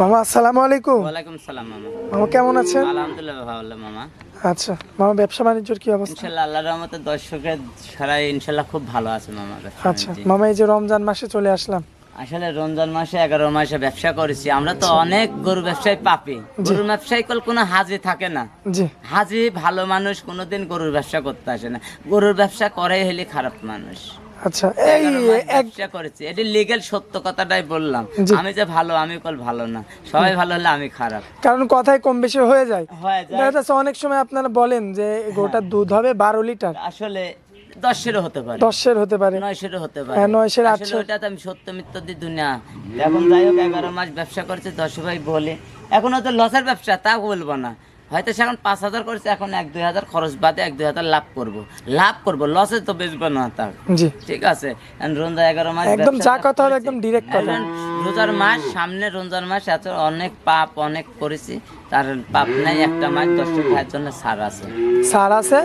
মামা আসসালামু আলাইকুম। ওয়ালাইকুম সালাম মামা। মামা কেমন আছেন? আলহামদুলিল্লাহ ভালো মামা। আচ্ছা মামা ব্যবসা বাণিজ্যর কি অবস্থা? ইনশাল্লাহ আল্লাহর রহমতে দর্শকের সারা ইনশাল্লাহ খুব ভালো আছে মামা আচ্ছা মামা এই যে রমজান মাসে চলে আসলাম। আসলে রমজান মাসে এগারো মাসে ব্যবসা করেছি। আমরা তো অনেক গরু ব্যবসায়ী পাপি। গরুর ব্যবসায়ী কল কোনো হাজি থাকে না। জি। হাজি ভালো মানুষ কোনোদিন গরুর ব্যবসা করতে আসে না। গরুর ব্যবসা করে হলে খারাপ মানুষ। আচ্ছা এই এগারো মাস এক ব্যবসা করেছি এটি লিগেল সত্য কথাটাই বললাম। আমি যে ভালো আমি কল ভালো না। সবাই ভালো হলে আমি খারাপ। কারণ কথায় কম বেশি হয়ে যায়। হয়ে যায়। দেখা যাচ্ছে অনেক সময় আপনারা বলেন যে গোটার দুধ হবে বারো লিটার। আসলে দশেরও হতে পারে। দশের হতে পারে। নয়শেরও হতে পারে। হ্যাঁ, নয়শের, আটশের। ওটা তো আমি সত্য মিথ্য দিয়ে দুনিয়া। এখন যাই হোক এগারো মাস ব্যবসা করছে দশ ভাই বলে। এখন হয়তো লসের ব্যবসা তা বলব না। হয়তো সে এখন পাঁচ হাজার করেছে এখন এক দুই হাজার খরচ বাদে এক দুই হাজার লাভ করব। লাভ করব লসে তো বেচবো না তা জি। ঠিক আছে? রোজা এগারো মাস একদম যা কথা হবে একদম ডিরেক্ট কথা। রোজার মাস সামনে রোজার মাস এত অনেক পাপ অনেক করেছি তার পাপ নাই একটা মাস দশটা ভাইয়ের জন্য সার আছে। সার আছে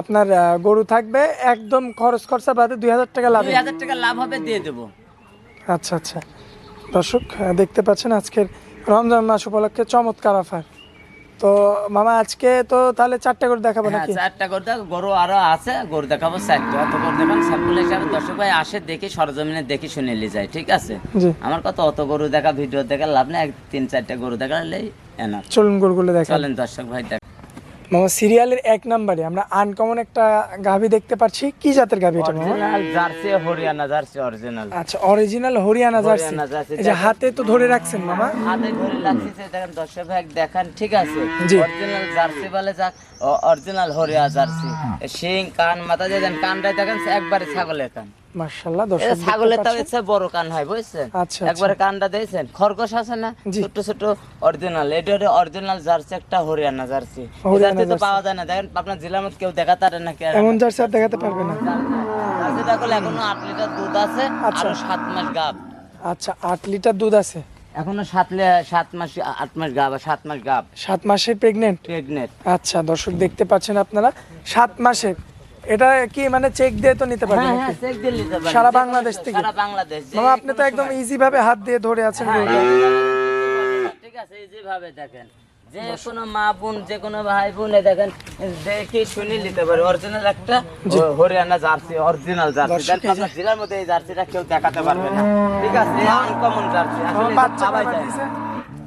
আপনার গরু থাকবে একদম খরচ খরচা বাদে দুই হাজার টাকা লাভ দুই হাজার টাকা লাভ হবে দিয়ে দেবো। আচ্ছা আচ্ছা। দর্শক দেখতে পাচ্ছেন আজকের রমজান মাস উপলক্ষে চমৎকার অফার। তো মামা আজকে তো তাহলে চারটা গরু দেখাবো হ্যাঁ নাকি? চারটা গরু দেখ গরু আরও আছে গরু দেখাবো চারটা। অত গরু দেখান স্যাম্পল হিসাবে দর্শক ভাই আসে দেখে সরজমিনে দেখে শুনে নিয়ে যায় ঠিক আছে? আমার কথা অত গরু দেখা ভিডিও দেখা লাভ নেই এক তিন চারটা গরু দেখালেই এনার চলুন গরুগুলো দেখা চলেন দর্শক ভাই দেখ মামা সিরিয়ালের এক নম্বরে আমরা আনকমন একটা গাভি দেখতে পাচ্ছি। কি জাতের গাভি এটা মামা জার্সি হরিয়ানা জার্সি অরিজিনাল আচ্ছা অরিজিনাল হরিয়ানা জার্সি এই যে হাতে তো ধরে রাখছেন মামা। হাতে ধরে লাগছে দেখেন দর্শক ভাই দেখান ঠিক আছে। অরিজিনাল জার্সি বলে যাক অরিজিনাল হরিয়া জার্সি শিং কান মাথা দিয়ে দেন কানটাই দেখেন একবারে ছাগলের কান। মাশাআল্লাহ দর্শক ছাগলের তাও ইচ্ছা বড় কান হয় বুঝছেন? আচ্ছা একবারে কানটা দিয়েছেন খরগোশ আছে না? ছোট ছোট অরিজিনাল এটা হলো অরিজিনাল জার্সি একটা হরিয়ানা জার্সি। জার্সি তো পাওয়া যায় না। দেখেন আপনার জেলার মধ্যে কেউ দেখাতে পারে না কে এমন জার্সি আর দেখাতে পারবে না। জার্সিটা করলে এখনও লিটার দুধ আছে আচ্ছা। আরও মাস গাব। আচ্ছা আট লিটার দুধ আছে? এখনও সাত সাত মাস আট মাস গাব সাত মাস গাব। সাত মাসের প্রেগনেন্ট প্রেগনেন্ট আচ্ছা দর্শক দেখতে পাচ্ছেন আপনারা সাত মাসের এটা কি মানে চেক দিয়ে তো নিতে পারবেন হ্যাঁ হ্যাঁ চেক দিয়ে নিতে পারেন। সারা বাংলাদেশ থেকে? সারা বাংলাদেশ মামা আপনি তো একদম ইজি ভাবে হাত দিয়ে ধরে আছেন হ্যাঁ, ঠিক আছে এই যেভাবে দেখেন। যে কোনো মা বোন যে কোনো ভাই বোন দেখেন দেখে শুনে নিতে পারে। অরিজিনাল একটা হরিয়ানা জার্সি অরিজিনাল জার্সি। আপনার জেলার মধ্যে এই জার্সিটা কেউ দেখাতে পারবে না। ঠিক আছে আনকমন জার্সি।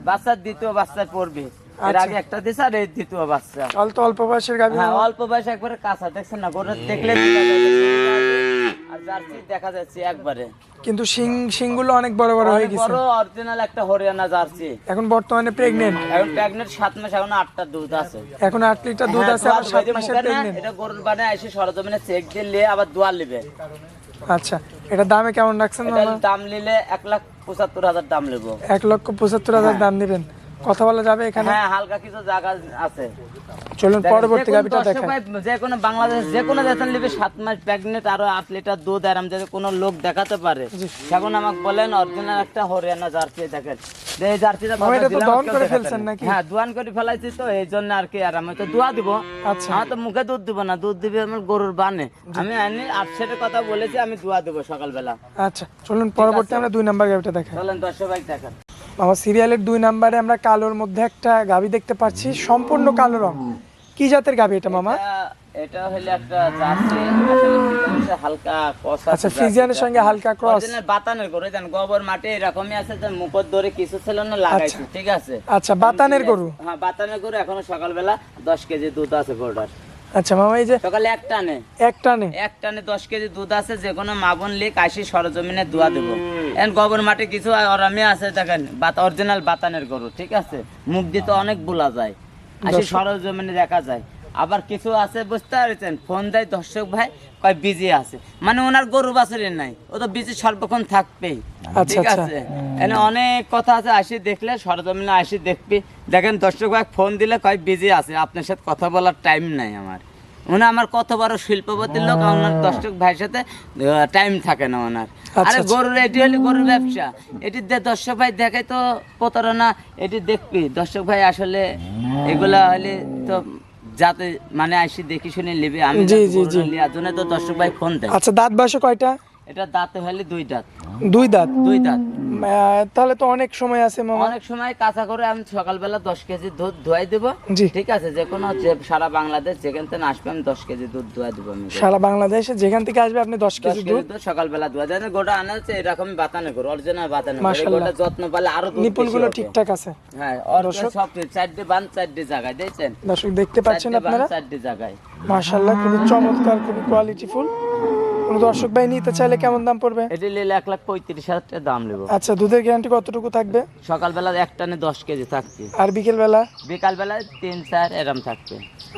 বাচ্চা দ্বিতীয় বাচ্চা পড়বে। এর আচ্ছা। আগে একটা দিছে আর এই দ্বিতীয় বাচ্চা। অল্প অল্প বয়সের গাভি হ্যাঁ অল্প বয়সে একবারে কাঁচা দেখছেন না? গরু দেখলে আর জার্সি দেখা যাচ্ছে একবারে। কিন্তু শিং শিংগুলো অনেক বড় বড় হয়ে গেছে। বড় অরিজিনাল একটা হরিয়ানা জার্সি। এখন বর্তমানে প্রেগনেন্ট এখন প্রেগনেন্ট সাত মাস এখন দুধ আছে। এখন আট লিটার দুধ হ্যাঁ, আছে সাত দিবে, মাসের মুখে না, প্রেগনেন্ট এটা গরুর বানে এসে সরজমিনে চেক নিয়ে আবার দোয়াল নিবে। আচ্ছা এটা দামে কেমন রাখছেন দাম নিলে এক লাখ পঁচাত্তর হাজার দাম নেব। এক লক্ষ পঁচাত্তর হাজার দাম নেবেন। কথা বলা যাবে এখানে? হ্যাঁ হালকা কিছু জায়গা আছে। চলুন পরবর্তী দেখেন ভাই, যে কোনো বাংলাদেশ যে কোনো দেশের নিবে সাত মাস প্রেগনেন্ট আরও আট লিটার দুধ আরাম যদি কোনো লোক দেখাতে পারে। জি। সেখন আমাকে বলেন অরিজিনাল একটা হরিয়ানা জার্সি দেখেন। এই জার্সিটা এটা তো করে ফেলছেন নাকি? হ্যাঁ দোয়ান করে ফেলাইছি তো এই জন্য আর কি আর আমি তো দোয়া দিব। আচ্ছা। আমার তো মুখে দুধ দিব না দুধ দিবে আমার গরুর বানে। আমি আনি আপসেটের কথা বলেছি আমি দোয়া দেবো সকালবেলা। আচ্ছা চলুন পরবর্তী আমরা দুই নাম্বার গাভিটা দেখাই। চলেন দর্শক ভাই দেখেন। আমার সিরিয়ালের দুই নাম্বারে আমরা কালোর মধ্যে একটা গাভি দেখতে পাচ্ছি সম্পূর্ণ কালো রং। কি জাতের গাভি এটা মামা? এটা- হলো একটা জার্সি আসলে হালকা কষা আচ্ছা ফ্রিজিয়ানের সঙ্গে হালকা ক্রস অরিজিনাল বাতানের গরু দেন গোবর মাটি এরকমই আছে মুখর ধরে কিছু ছিল না লাগাইছি ঠিক আছে। আচ্ছা বাতানের গরু? হ্যাঁ বাতানের গরু এখনও সকালবেলা দশ কেজি দুধ আছে গরুটার আচ্ছা মামা এই যে সকালে এক টানে। এক টানে? এক টানে দশ কেজি দুধ আছে যে কোনো মাবন লিক আসি সরজমিনে দোয়া দেবো। এখন গোবর মাটি কিছু আরামে আছে দেখেন বাত অরিজিনাল বাতানের গরু ঠিক আছে? মুখ দিয়ে তো অনেক বোলা যায়। আসি সরজমিনে দেখা যায়। আবার কিছু আছে বুঝতে পারছেন? ফোন দেয় দর্শক ভাই কয় বিজি আছে। মানে ওনার গরু বাছরের নাই ও তো বিজি সর্বক্ষণ থাকবেই। আচ্ছা, ঠিক আচ্ছা। আছে? এনে অনেক কথা আছে আসি দেখলে সরজমিনে আসি দেখবি। দেখেন দর্শক ভাই ফোন দিলে কয় বিজি আছে আপনার সাথে কথা বলার টাইম নাই আমার। উনি আমার কত বড় শিল্পপতির লোক ওনার দর্শক ভাইয়ের সাথে টাইম থাকে না ওনার। আচ্ছা, আরে। গরুর এটি হলে গরুর ব্যবসা। এটি দর্শক ভাই দেখে তো প্রতারণা এটি দেখবি। দর্শক ভাই আসলে এগুলা হলে তো যাতে মানে আইসি দেখি শুনে নেবে আমি জি, জি, জি। জন্য তো দর্শক ভাই ফোন দেয়। আচ্ছা দাঁত বয়স কয়টা? এটা দাঁতে হলে দুই দাঁত। দুই দাঁত? দুই দাঁত। তাহলে তো অনেক সময় আছে মামা। অনেক সময় কাঁচা করে আমি সকালবেলা দশ কেজি দুধ ধোয়াই দেবো। ঠিক আছে যে কোনো সারা বাংলাদেশ যেখান থেকে আসবে আমি দশ কেজি দুধ ধোয়াই দেবো আমি। সারা বাংলাদেশে যেখান থেকে আসবে আপনি দশ কেজি দুধ? সকালবেলা ধোয়া যায়। গোটা আনা হচ্ছে এরকম বাতানে করো অরিজিনাল বাতানে করো মাশাআল্লাহ। গোটা যত্ন পালে আরও দুধ বেশি গুলো ঠিকঠাক আছে। হ্যাঁ দর্শক। সব চারটে বান চারটে জায়গায় দেখছেন? দর্শক দেখতে পাচ্ছেন আপনারা? চারটে জায়গায়। মাশাল্লাহ খুবই চমৎকার খুবই কোয়ালিটিফুল কোনো দর্শক ভাই নিতে চাইলে কেমন দাম পড়বে? এটি নিলে এক লাখ পঁয়ত্রিশ হাজার টাকা দাম নেব। আচ্ছা দুধের গ্যারান্টি কতটুকু থাকবে? সকালবেলা এক টানে দশ কেজি থাকবে। আর বিকেলবেলা? বিকালবেলা তিন চার এরম থাকবে।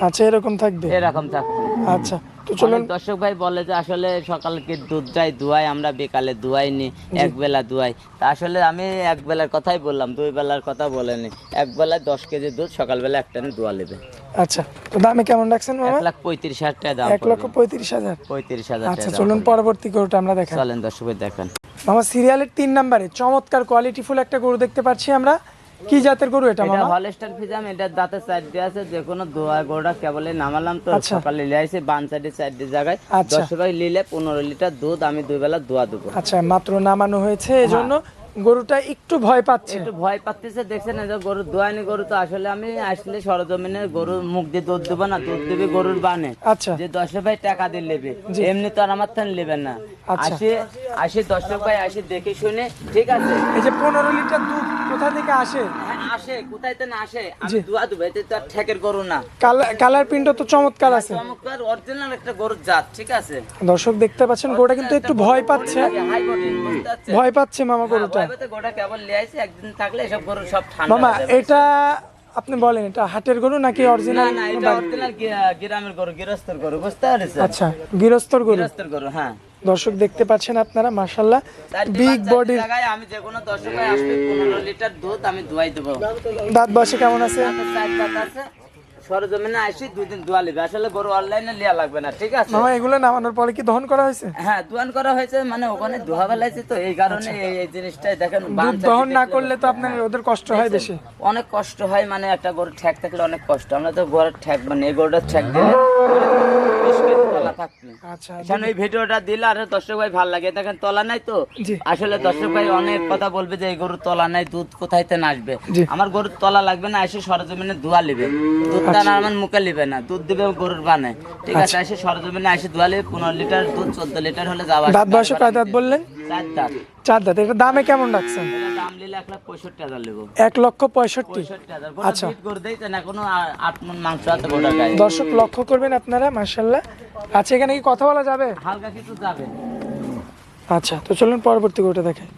আচ্ছা এরকম থাকবে? এরকম থাকবে। আচ্ছা তো চলুন। দর্শক ভাই বলে যে আসলে সকালকে দুধটাই দুয়াই আমরা বিকালে দুয়াই নি এক বেলা দুয়াই। তা আসলে আমি এক বেলার কথাই বললাম দুই বেলার কথা বলেনি এক বেলায় দশ কেজি দুধ সকালবেলা একটা দুয়া নেবে। আচ্ছা তো দামে কেমন রাখছেন মামা? লাখ পঁয়ত্রিশ হাজার টাকা দাম এক লক্ষ পঁয়ত্রিশ হাজার। পঁয়ত্রিশ হাজার আচ্ছা চলুন পরবর্তী গরুটা আমরা দেখাই। চলেন দর্শক ভাই দেখেন। মামা সিরিয়ালের তিন নাম্বারে চমৎকার কোয়ালিটিফুল একটা গরু দেখতে পাচ্ছি আমরা। কি জাতের গরু এটা এটা মামা হলস্টার ফিজাম এটা দাঁতে দিয়ে আছে যে কোনো দোয়া গোড়া কেবলে নামালাম তো আচ্ছা। সকালে লিয়ে বান সাইডে সাইড দিয়ে জায়গায় আচ্ছা। দশ ভাই নিলে পনেরো লিটার দুধ আমি দুই বেলা দোয়া দেবো আচ্ছা মাত্র নামানো হয়েছে এজন্য গরুটা একটু ভয় পাচ্ছে। একটু ভয় পাচ্ছে দেখছেন যে গরু দোয়ানি গরু তো আসলে আমি আসলে সরজমিনে গরুর মুখ দিয়ে দুধ দেবো না দুধ দেবে গরুর বানে। আচ্ছা। যে দশ ভাই টাকা দিয়ে নেবে এমনি তো আর আমার থান নেবেন না। আচ্ছা। আসে আসে দর্শক ভাই আসে দেখে শুনে ঠিক আছে? এই যে পনেরো লিটার দুধ কোথা থেকে আসে? হ্যাঁ, আসে কোথায় তো না আসে? আমি। দোয়া দেবো এতে তো আর ঠেকের গরু না। কালার প্রিন্ট তো চমৎকার আছে। চমৎকার অরিজিনাল একটা গরুর জাত ঠিক আছে? দর্শক দেখতে পাচ্ছেন গরুটা কিন্তু একটু ভয় পাচ্ছে। ভয় পাচ্ছে মামা গরুটা। মামা এটা আপনি বলেন এটা হাটের গরু নাকি অরিজিনাল না এটা অরিজিনাল গ্রামের গরু গৃহস্থর গরু বুঝতে পারছেন? আচ্ছা গৃহস্থর গরু। গৃহস্থর গরু হ্যাঁ। দর্শক দেখতে পাচ্ছেন আপনারা মাশাল্লাহ চারটি বিগ বডির জায়গায় আমি যে কোনো দর্শক আসবে পনেরো লিটার দুধ আমি দুয়াই দেবো। দাঁত বসে কেমন আছে? দাঁত আছে। সরজমিনে আসি দুই দিন দোয়া লিবে আসলে গরু অনলাইনে লিয়া লাগবে না ঠিক আছে? মামা এগুলো নামানোর পরে কি দহন করা হয়েছে? হ্যাঁ দোয়ান করা হয়েছে মানে ওখানে ধোয়া বেলাইছে তো এই কারণে এই- এই জিনিসটাই দেখেন দুধ দহন না করলে তো আপনার ওদের কষ্ট হয় বেশি। অনেক কষ্ট হয় মানে একটা গরু ঠ্যাক থাকলে অনেক কষ্ট। আমরা তো গরুর ঠ্যাক মানে এই গরুটার ঠ্যাক দিলে থাকবে আচ্ছা এখন এই ভিডিওটা দিলে আর দর্শক ভাই ভালো লাগে। দেখেন তলা নাই তো? আসলে দর্শক ভাই অনেক কথা বলবে যে এই গরুর তলা নাই দুধ কোথায় তেন আসবে? আমার গরুর তলা লাগবে না এসে সরজমিনে ধোয়া লিবে। দুধটা না আমার মুখে লিবে না দুধ দিবে গরুর বানে। ঠিক আছে এসে সরজমিনে এসে ধোয়া লিবে পনেরো লিটার দুধ চোদ্দ লিটার হলে যাওয়া দাঁত বয়সে কয় দাঁত বললেন? চার দাঁত। চার দাঁত। এটা দামে কেমন রাখছেন? এক লক্ষ পঁয়ষট্টি? আচ্ছা। দর্শক লক্ষ্য করবেন আপনারা মার্শাল্লাহ আচ্ছা এখানে কি কথা বলা যাবে? হালকা কিছু যাবে। আচ্ছা তো চলুন পরবর্তী গোটা দেখাই।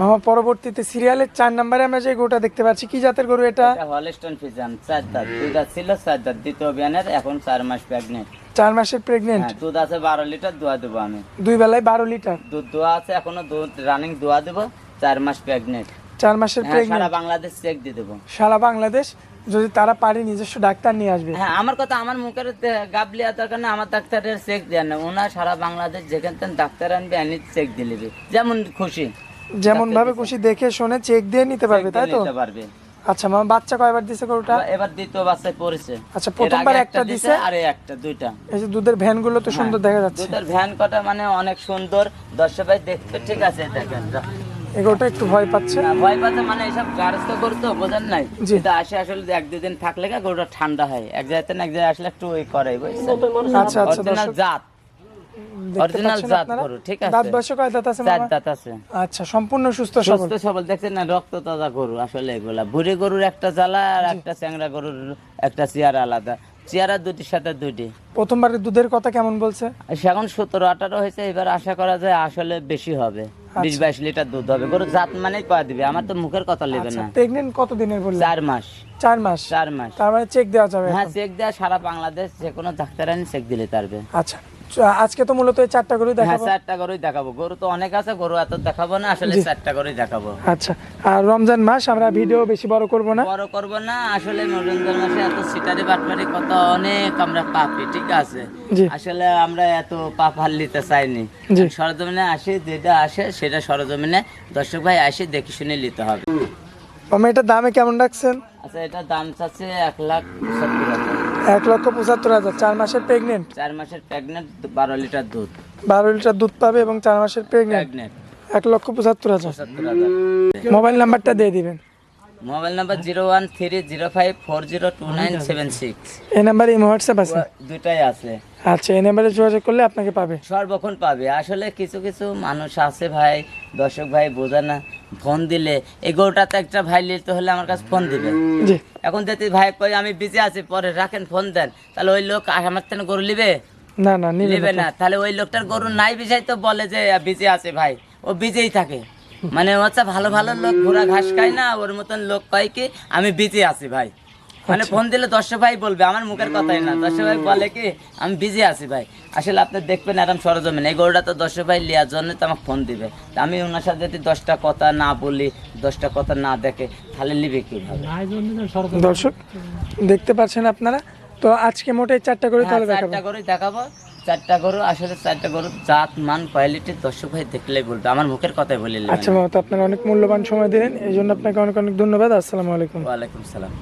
মামা পরবর্তীতে সিরিয়ালের চার নম্বরে আমরা যে গোটা দেখতে পাচ্ছি কি জাতের গরু এটা? হলস্টন ফিজান চার দাঁত। দাঁত ছিল চার দাঁত। দ্বিতীয় বিয়ানের এখন চার মাস প্রেগনেন্ট চার মাসের প্রেগনেন্ট হ্যাঁ দুধ আছে বারো লিটার দোয়া দেবো আমি। দুই বেলায় বারো লিটার? দুধ দোয়া আছে এখনও দুধ রানিং দোয়া দেবো চার মাস প্রেগনেন্ট চার মাসের হ্যাঁ প্রেগনেন্ট সারা বাংলাদেশ চেক দিয়ে দেবো। সারা বাংলাদেশ? যদি তারা পারে নিজস্ব ডাক্তার নিয়ে আসবে। হ্যাঁ আমার কথা আমার মুখের গাবলিয়া দরকার না আমার ডাক্তারের চেক দেয় না। ওনার সারা বাংলাদেশ যেখান থেকে ডাক্তার আনবে এনে চেক দিয়ে নেবে। যেমন খুশি। যেমন ভাবে খুশি দেখে শুনে চেক দিয়ে নিতে পারবে তাই তো? নিতে পারবে। আচ্ছা মামা বাচ্চা কয়বার দিছে গরুটা? এবার- এবার দ্বিতীয় বাচ্চায় পড়েছে। আচ্ছা, প্রথমবার একটা দিছে? আর একটা দুইটা। এই যে দুধের ভ্যানগুলো তো সুন্দর দেখা যাচ্ছে। দুধের ভ্যান কটা মানে অনেক সুন্দর। দর্শক ভাই দেখতে ঠিক আছে দেখেন। এই গরুটা একটু ভয় পাচ্ছে? না, ভয় পাচ্ছে মানে এইসব গার্হস্থ করতো বোঝেন নাই। কিন্তু আসে আসলে এক দুদিন থাকলে গরুটা ঠান্ডা হয়। এক জায়গায় থেকে এক জায়গায় আসলে একটু ওই করে বুঝছেন? আচ্ছা আচ্ছা দর্শক। জাত। অরিজিনাল জাত গরু ঠিক দাঁত আছে। কয় দাঁত আছে চার দাঁত আছে। আচ্ছা সম্পূর্ণ সুস্থ সবল সুস্থ সবল। দেখছেন না? রক্ত তাজা গরু আসলে এগুলা। বুড়ি গরুর একটা জ্বালা আর একটা চ্যাংরা গরুর একটা চেয়ারা আলাদা। চেয়ারা দুটির সাথে দুটি প্রথমবারে দুধের কথা কেমন বলছে? এখন সতেরো আঠারো হয়েছে এবার আশা করা যায় আসলে বেশি হবে। বিশ বাইশ লিটার দুধ হবে। গরু জাত মানেই কয়া দিবে? আমার তো মুখের কথা নেবে আচ্ছা না। প্রেগনেন্ট কত দিনের বললেন? চার মাস। চার মাস? চার মাস। তার মানে চেক দেওয়া যাবে হ্যাঁ চেক দেওয়া সারা বাংলাদেশ যে কোনো ডাক্তারানি চেক দিলে পারবে আচ্ছা। আজকে তো মূলত এই চারটা গরুই হ্যাঁ দেখাবো। চারটা গরুই দেখাবো। গরু তো অনেক আছে গরু এত দেখাবো না আসলে চারটা গরুই দেখাবো। আচ্ছা আর রমজান মাস আমরা ভিডিও বেশি বড় করব না। বড় করব না আসলে নরেন্দ্র মাসে এত সিটারি বাটমারি কত অনেক আমরা পাপি ঠিক আছে? আসলে আমরা এত পাপ হার নিতে চাইনি। সরজমিনে আসে যেটা আসে সেটা সরজমিনে। দর্শক ভাই আসে দেখে শুনে নিতে হবে। আমি এটা দামে কেমন রাখছেন? আচ্ছা এটা দাম চাচ্ছে এক লাখ সত্তর হাজার। এক লক্ষ পঁচাত্তর হাজার। চার মাসের প্রেগনেন্ট চার মাসের প্রেগনেন্ট বারো লিটার দুধ। বারো লিটার দুধ পাবে এবং চার মাসের প্রেগনেন্ট এক লক্ষ পঁচাত্তর হাজার। পঁচাত্তর হাজার। মোবাইল নাম্বারটা দিয়ে দিবেন। Mobile number zero one three zero five four zero two nine seven six. এই নাম্বারে ইমো হোয়াটসঅ্যাপ আছে? দুটাই আছে। আচ্ছা এই নাম্বারে যোগাযোগ করলে আপনাকে পাবে। সর্বক্ষণ পাবে। আসলে কিছু কিছু মানুষ আছে ভাই দর্শক ভাই বোঝে না। ফোন দিলে। এই গরুটা তো একটা ভাই নিতে হলে আমার কাছে ফোন দিবে। এখন যদি ভাই কই আমি বিজি আছি পরে রাখেন ফোন দেন। তাহলে ওই লোক আমার থেকে গরু নিবে? না না নিবে না না। তাহলে ওই লোকটার গরু নাই বিষয় তো বলে যে বিজি আছে ভাই। ও বিজেই থাকে। মানে হচ্ছে ভালো ভালো লোক ঘোরা ঘাস খায় না ওর মতন লোক কয় কি আমি বিজি আছি ভাই। মানে ফোন দিলে দর্শক ভাই বলবে আমার মুখের কথাই না। দর্শক ভাই বলে কি আমি বিজি আছি ভাই। আসলে আপনি দেখবেন এরকম সরজমিন এই গরুটা তো দর্শক ভাই লিয়ার জন্য তো আমাকে ফোন দিবে। আমি ওনার সাথে যদি দশটা কথা না বলি দশটা কথা না দেখে তাহলে নিবে কীভাবে? দর্শক দেখতে পাচ্ছেন আপনারা? তো আজকে মোটে চারটা করে হ্যাঁ, তাহলে দেখাবো। চারটা গরুই দেখাবো। চারটা গরু আসলে চারটা গরু জাত মান কোয়ালিটি দর্শক ভাই দেখলেই বলবে আমার মুখের কথাই বলে আচ্ছা মামা তো আপনারা অনেক মূল্যবান সময় দিলেন এই জন্য আপনাকে অনেক অনেক ধন্যবাদ। আসসালামু আলাইকুম। ওয়ালাইকুম সালাম।